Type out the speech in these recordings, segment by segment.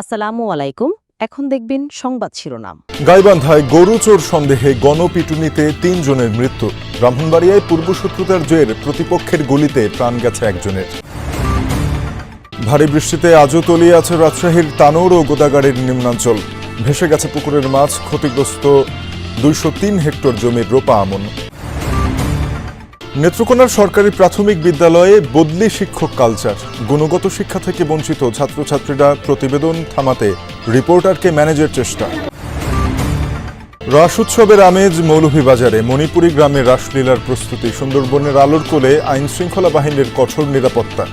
আসসালামু আলাইকুম, এখন দেখবেন সংবাদ শিরোনাম। গাইবান্ধায় গরু চোর সন্দেহে গণপিটুনিতে তিনজনের মৃত্যু। ব্রাহ্মণবাড়িয়ায় পূর্বশত্রুতার জয়ের প্রতিপক্ষের গুলিতে প্রাণ গেছে একজনের। ভারী বৃষ্টিতে আজও তলিয়ে আছে রাজশাহীর তানোর ও গোদাগাড়ির নিম্নাঞ্চল। ভেসে গেছে পুকুরের মাছ, ক্ষতিগ্রস্ত দুইশো তিন হেক্টর জমির রোপা আমন। নেত্রকোনার সরকারি প্রাথমিক বিদ্যালয়ে বদলি শিক্ষক কালচার। গুণগত শিক্ষা থেকে বঞ্চিত ছাত্রছাত্রীরা প্রতিবেদন থামাতে রিপোর্টারকে ম্যানেজের চেষ্টা। রাস উৎসবের আমেজ মৌলভীবাজারে। মণিপুরী গ্রামের রাসলীলার প্রস্তুতি। সুন্দরবনের আলোর কোলে আইন শৃঙ্খলা বাহিনীর কঠোর নিরাপত্তা।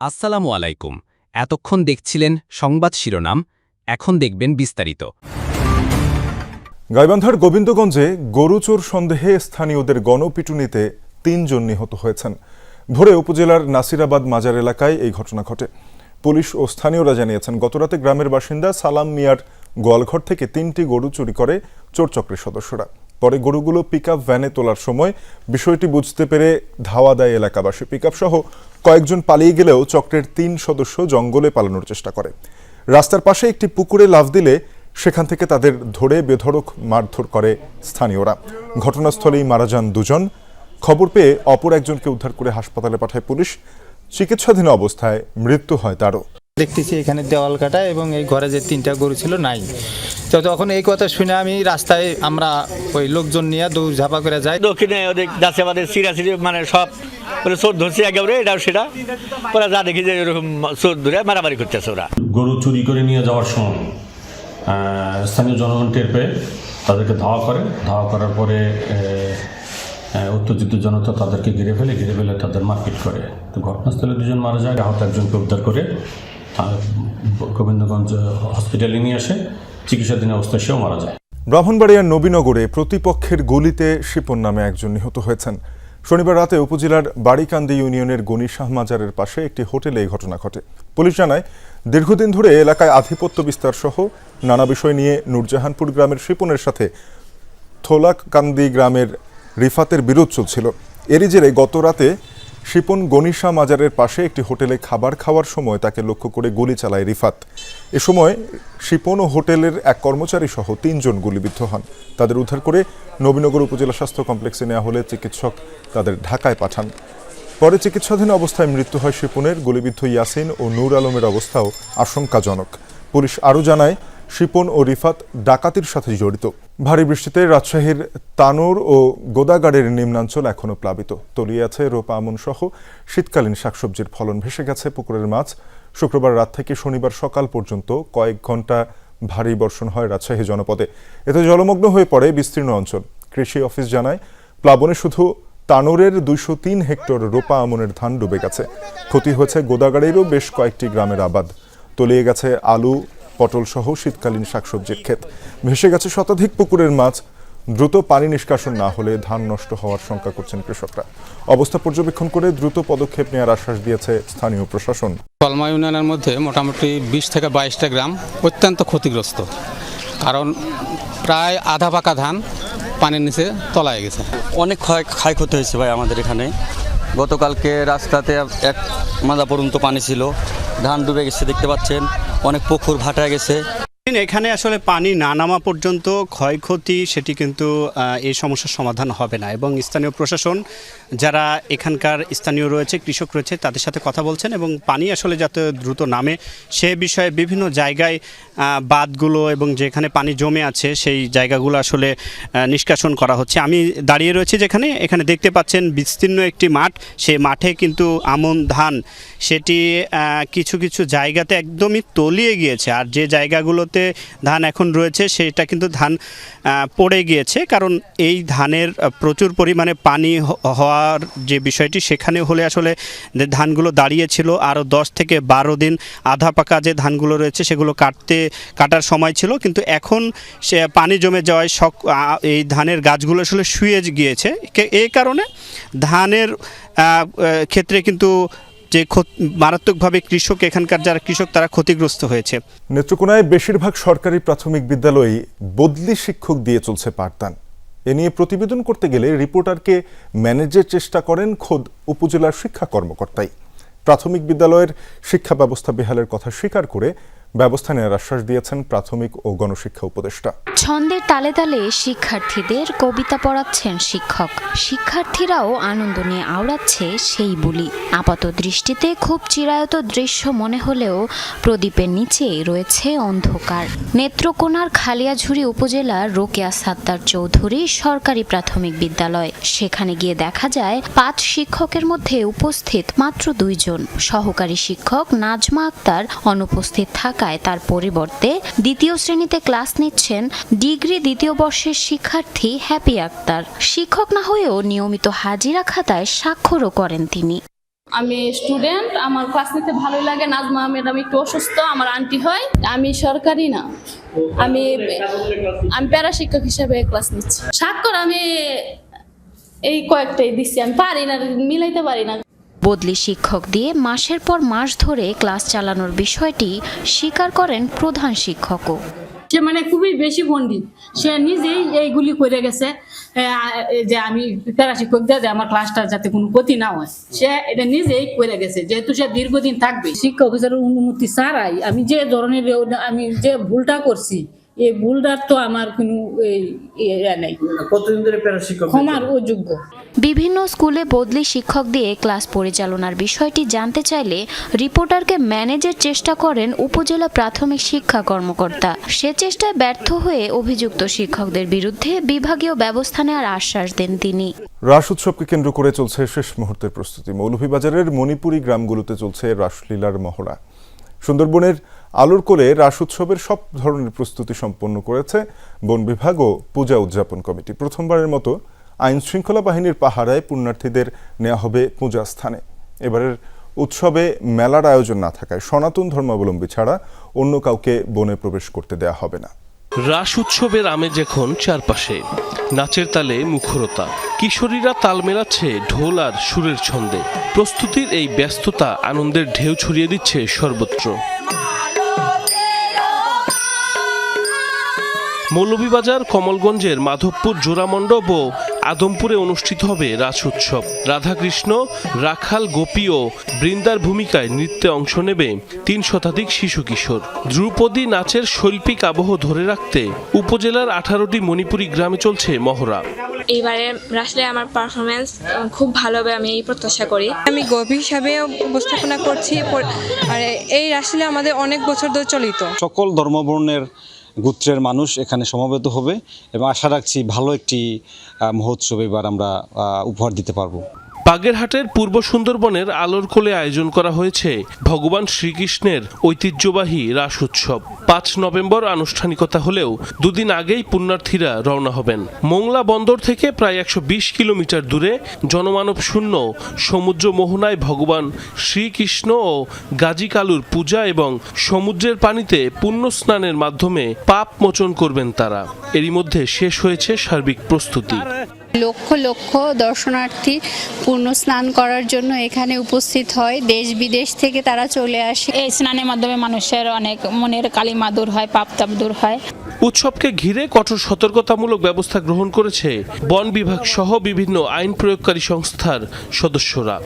আসসালামু আলাইকুম। এতক্ষণ দেখছিলেন সংবাদ শিরোনাম, এখন দেখবেন বিস্তারিত। গাইবান্ধার গোবিন্দগঞ্জে গরু চোর সন্দেহে স্থানীয়দের গণপিটুনিতে তিনজন নিহত হয়েছেন। ভোরে উপজেলার নাসিরাবাদ মাজার এলাকায় এই ঘটনা ঘটে। পুলিশ ও স্থানীয়রা জানিয়েছেন, গতরাতে গ্রামের বাসিন্দা সালাম মিয়ার গোয়ালঘর থেকে তিনটি গরু চুরি করে চোরচক্রের সদস্যরা। পরে গরুগুলো পিকআপ ভ্যানে তোলার সময় বিষয়টি বুঝতে পেরে ধাওয়া দেয় এলাকাবাসী। পিকআপ সহ কয়েকজন পালিয়ে গেলেও চক্রের তিন সদস্য জঙ্গলে পালানোর চেষ্টা করে। রাস্তার পাশে একটি পুকুরে লাফ দিলে সেখান থেকে তাদের ধরে বেধড়ক মারধর করে স্থানীয়রা। ঘটনাস্থলেই মারা যান দুজন। খবর পেয়ে অপর একজনকে উদ্ধার করে হাসপাতালে পাঠায় পুলিশ। চিকিৎসাধীন অবস্থায় মৃত্যু হয় তারও। দেখতেছি এখানে দেওয়াল কাটা এবং এই ঘরে যে তিনটা গরু ছিল নাই। তো তখন এই কথা শুনে আমি রাস্তায় আমরা ওই লোকজন নিয়ে দৌড় ঝাপা করে যাই। দক্ষিণে ওদের যাচ্ছে আমাদের সিরাসিরি মানে সব মানে চোর ধরছে একেবারে এটাও সেটা। ওরা যা দেখি যে এরকম চোর ধরে মারামারি করতেছে ওরা। গরু চুরি করে নিয়ে যাওয়ার সময় স্থানীয় জনগণ টের পেয়ে তাদেরকে ধাওয়া করে। ধাওয়া করার পরে উত্তেজিত জনতা তাদেরকে ঘিরে ফেলে ঘিরে ফেলে তাদের মারপিট করে। তো ঘটনাস্থলে দুজন মারা যায়, আহত একজনকে উদ্ধার করে গোবিন্দগঞ্জ হসপিটালে নিয়ে আসে। চিকিৎসাধীন অবস্থায় সেও মারা যায়। ব্রাহ্মণবাড়িয়ার নবীনগরে প্রতিপক্ষের গুলিতে শিপন নামে একজন নিহত হয়েছেন। শনিবার রাতে উপজেলার বাড়িকান্দি ইউনিয়নের গনি শাহ মাজারের পাশে একটি হোটেলে এই ঘটনা ঘটে। পুলিশ জানায়, দীর্ঘদিন ধরে এলাকায় আধিপত্য বিস্তার সহ নানা বিষয় নিয়ে নূরজাহানপুর গ্রামের শিপনের সাথে থোলাকান্দি গ্রামের রিফাতের বিরোধ চলছিল। এরই জেরে গত রাতে শিপন গনিশা মাজারের পাশে একটি হোটেলে খাবার খাওয়ার সময় তাকে লক্ষ্য করে গুলি চালায় রিফাত। এ সময় শিপন ও হোটেলের এক কর্মচারী সহ তিনজন গুলিবিদ্ধ হন। তাদের উদ্ধার করে নবীনগর উপজেলা স্বাস্থ্য কমপ্লেক্সে নেওয়া হলে চিকিৎসক তাদের ঢাকায় পাঠান। পরে চিকিৎসাধীন অবস্থায় মৃত্যু হয় শিপনের। গুলিবিদ্ধ ইয়াসিন ও নূর আলমের অবস্থাও আশঙ্কাজনক। পুলিশ আরও জানায় শিপন ও রিফাত ডাকাতির সাথে জড়িত। ভারী বৃষ্টিতে রাজশাহীর তানোর ও গোদাগাড়ের নিম্নাঞ্চল এখনও প্লাবিত। তলিয়ে আছে রোপা আমন সহ শীতকালীন শাকসবজির ফলন ভেসে গেছে পুকুরের মাছ। শুক্রবার রাত থেকে শনিবার সকাল পর্যন্ত কয়েক ঘণ্টা ভারী বর্ষণ হয় রাজশাহী জনপদে। এতে জলমগ্ন হয়ে পড়ে বিস্তীর্ণ অঞ্চল। কৃষি অফিস জানায়, প্লাবনে শুধু তানোরের দুইশো তিন হেক্টর রোপা আমনের ধান ডুবে গেছে। ক্ষতি হয়েছে গোদাগাড়িরও বেশ কয়েকটি গ্রামের আবাদ। তলিয়ে গেছে আলু পটল সহ শীতকালীন শাকসবজির ক্ষেত। ভেসে গেছে শতাধিক পুকুরের মাছ। দ্রুত পানি নিষ্কাশন না হলে ধান নষ্ট হওয়ার শঙ্কা করছেন কৃষকরা। অবস্থা পর্যবেক্ষণ করে দ্রুত পদক্ষেপ নেওয়ার আশ্বাস দিয়েছে স্থানীয় প্রশাসন। কলমা ইউনিয়নের মধ্যে মোটামুটি বিশ থেকে বাইশটা গ্রাম অত্যন্ত ক্ষতিগ্রস্ত। কারণ প্রায় আধা পাকা ধান পানির নিচে তলায় গেছে। অনেক ক্ষয় ক্ষয়ক্ষতি হয়েছে ভাই আমাদের এখানে। গতকালকে রাস্তাতে এক মাদা পর্যন্ত পানি ছিল। ধান ডুবে গেছে দেখতে পাচ্ছেন। অনেক পুকুর ভাটা গেছে। এখানে আসলে পানি না নামা পর্যন্ত ক্ষয়ক্ষতি, সেটি কিন্তু এই সমস্যার সমাধান হবে না। এবং স্থানীয় প্রশাসন, যারা এখানকার স্থানীয় রয়েছে, কৃষক রয়েছে, তাদের সাথে কথা বলছেন এবং পানি আসলে যাতে দ্রুত নামে, সে বিষয়ে বিভিন্ন জায়গায় বাঁধগুলো এবং যেখানে পানি জমে আছে, সেই জায়গাগুলো আসলে নিষ্কাশন করা হচ্ছে। আমি দাঁড়িয়ে রয়েছি যেখানে, এখানে দেখতে পাচ্ছেন বিস্তীর্ণ একটি মাঠ। সেই মাঠে কিন্তু আমন ধান, সেটি কিছু কিছু জায়গাতে একদমই তলিয়ে গিয়েছে। আর যে জায়গাগুলোতে ধান এখন রয়েছে, সেটা কিন্তু ধান পড়ে গিয়েছে। কারণ এই ধানের প্রচুর পরিমাণে পানি হওয়ার যে বিষয়টি, সেখানে হলে আসলে ধানগুলো দাঁড়িয়েছিল আরও দশ থেকে বারো দিন আধা পাকা যে ধানগুলো রয়েছে, সেগুলো কাটতে, কাটার সময় ছিল। কিন্তু এখন সে পানি জমে যাওয়ায় আ- এই ধানের গাছগুলো আসলে শুয়ে গিয়েছে। এই কারণে ধানের ক্ষেত্রে কিন্তু যে মারাত্মকভাবে কৃষক, এখানকার যারা কৃষক, তারা ক্ষতিগ্রস্ত হয়েছে। নেত্রকোনায় বেশিরভাগ সরকারি প্রাথমিক বিদ্যালয়ে বদলি শিক্ষক দিয়ে চলছে পাঠদান। এ নিয়ে প্রতিবেদন করতে গেলে রিপোর্টারকে ম্যানেজের চেষ্টা করেন খোদ উপজেলার শিক্ষা কর্মকর্তাই। প্রাথমিক বিদ্যালয়ের শিক্ষা ব্যবস্থা বেহালের কথা স্বীকার করে ব্যবস্থা নেওয়ার আশ্বাস দিয়েছেন প্রাথমিক ও গণশিক্ষা উপদেষ্টা। ছন্দের তালে তালে শিক্ষার্থীদের কবিতা পড়াচ্ছেন শিক্ষক। শিক্ষার্থীরাও আনন্দ নিয়ে আওড়াচ্ছে সেই বুলি। আপাত দৃষ্টিতে খুব চিরায়ত দৃশ্য মনে হলেও প্রদীপের নিচে রয়েছে অন্ধকার। নেত্রকোনার খালিয়াঝুরি উপজেলার রোকেয়া সাত্তার চৌধুরী সরকারি প্রাথমিক বিদ্যালয়। সেখানে গিয়ে দেখা যায়, পাঁচ শিক্ষকের মধ্যে উপস্থিত মাত্র দুইজন। সহকারী শিক্ষক নাজমা আক্তার অনুপস্থিত থাকায় তার পরিবর্তে দ্বিতীয় শ্রেণীতে ক্লাস নিচ্ছেন ডিগ্রি দ্বিতীয় বর্ষের শিক্ষার্থী হ্যাপি আক্তার। শিক্ষক না হয়েও নিয়মিত হাজিরা খাতায় স্বাক্ষরও করেন তিনি। আমি স্টুডেন্ট, আমার ক্লাস নিতে ভালোই লাগে, নাজমা ম্যাডাম একটু অসুস্থ, আমার আন্টি হয়, আমি সরকারি না। আমি আমি প্যারা শিক্ষক হিসেবে ক্লাস নিচ্ছি। স্বাক্ষর আমি এই কয়েকটাই দিচ্ছি, আমি পারি না, মিলাইতে পারি না। বদলি শিক্ষক দিয়ে মাসের পর মাস ধরে ক্লাস চালানোর বিষয়টি স্বীকার করেন প্রধান শিক্ষকও। সে মানে খুবই বেশি পণ্ডিত। সে নিজেই এইগুলি করে গেছে যে আমি প্যারা শিক্ষক দিয়ে যে আমার ক্লাসটা যাতে কোনো ক্ষতি না হয়। সে এটা নিজেই করে গেছে যেহেতু সে দীর্ঘদিন থাকবে। শিক্ষক হিসেবে অনুমতি ছাড়াই আমি যে ধরনের আমি যে ভুলটা করছি এই ভুলটার তো আমার কোনো এই, নেই। কতদিন ধরে প্যারা শিক্ষক ক্ষমার অযোগ্য। বিভিন্ন স্কুলে বদলি শিক্ষক দিয়ে ক্লাস পরিচালনার বিষয়টি জানতে চাইলে রিপোর্টারকে ম্যানেজের চেষ্টা করেন উপজেলা প্রাথমিক শিক্ষা কর্মকর্তা। সে চেষ্টায় ব্যর্থ হয়ে অভিযুক্ত শিক্ষকদের বিরুদ্ধে বিভাগীয় ব্যবস্থা নেওয়ার আশ্বাস দেন তিনি। রাস উৎসবকে কেন্দ্র করে চলছে শেষ মুহূর্তের প্রস্তুতি। মৌলভীবাজারের মণিপুরী গ্রামগুলোতে চলছে রাসলীলার মহড়া। সুন্দরবনের আলোর কোলে রাস উৎসবের সব ধরনের প্রস্তুতি সম্পন্ন করেছে বন বিভাগ ও পূজা উদযাপন কমিটি। প্রথমবারের মতো আইন শৃঙ্খলা বাহিনীর পাহারায় পুণ্যার্থীদের নেওয়া হবে পূজা স্থানে এবারের উৎসবে মেলার আয়োজন না থাকায় সনাতন ধর্মাবলম্বী ছাড়া অন্য কাউকে বনে প্রবেশ করতে দেয়া হবে না। রাস উৎসবের আমেজ এখন চারপাশে। নাচের তালে মুখরতা। কিশোরীরা তাল মেলাচ্ছে ঢোল আর সুরের ছন্দে। প্রস্তুতির এই ব্যস্ততা আনন্দের ঢেউ ছড়িয়ে দিচ্ছে সর্বত্র। মৌলভীবাজার কমলগঞ্জের মাধবপুর জোড়ামণ্ডপ ও আদমপুরে অনুষ্ঠিত হবে রাস উৎসব। রাধাকৃষ্ণ রাখাল গোপী ও বৃন্দার ভূমিকায় নৃত্যে অংশ নেবে তিন শতাধিক শিশু কিশোর। ধ্রুপদী নাচের শৈল্পিক আবহ ধরে রাখতে উপজেলার আঠারোটি মণিপুরী গ্রামে চলছে মহড়া। এইবারে রাসলে আমার পারফরমেন্স খুব ভালো হবে আমি এই প্রত্যাশা করি। আমি গভীর হিসাবে উপস্থাপনা করছি আর এই রাসলে আমাদের অনেক বছর ধরে চলিত। সকল ধর্মবর্ণের গোত্রের মানুষ এখানে সমবেত হবে এবং আশা রাখছি ভালো একটি মহোৎসব এবার আমরা উপহার দিতে পারব। বাগেরহাটের পূর্ব সুন্দরবনের আলোর কোলে আয়োজন করা হয়েছে ভগবান শ্রীকৃষ্ণের ঐতিহ্যবাহী রাস উৎসব। পাঁচ নভেম্বর আনুষ্ঠানিকতা হলেও দুদিন আগেই পুণ্যার্থীরা রওনা হবেন। মোংলা বন্দর থেকে প্রায় একশো বিশ কিলোমিটার দূরে জনমানব শূন্য সমুদ্র মোহনায় ভগবান শ্রীকৃষ্ণ ও গাজী কালুর পূজা এবং সমুদ্রের পানিতে পুণ্য স্নানের মাধ্যমে পাপ মোচন করবেন তারা। এরই মধ্যে শেষ হয়েছে সার্বিক প্রস্তুতি। লক্ষ লক্ষ দর্শনার্থী পূর্ণ স্নান করার জন্য এখানে উপস্থিত হয়। দেশ বিদেশ থেকে তারা চলে আসে। এই স্নানের মাধ্যমে মানুষের অনেক মনের কালিমা দূর হয় পাপ তাপ দূর হয়। উৎসবকে ঘিরে কঠোর সতর্কতামূলক ব্যবস্থা গ্রহণ করেছে বন বিভাগ সহ বিভিন্ন আইন প্রয়োগকারী সংস্থার সদস্যরা।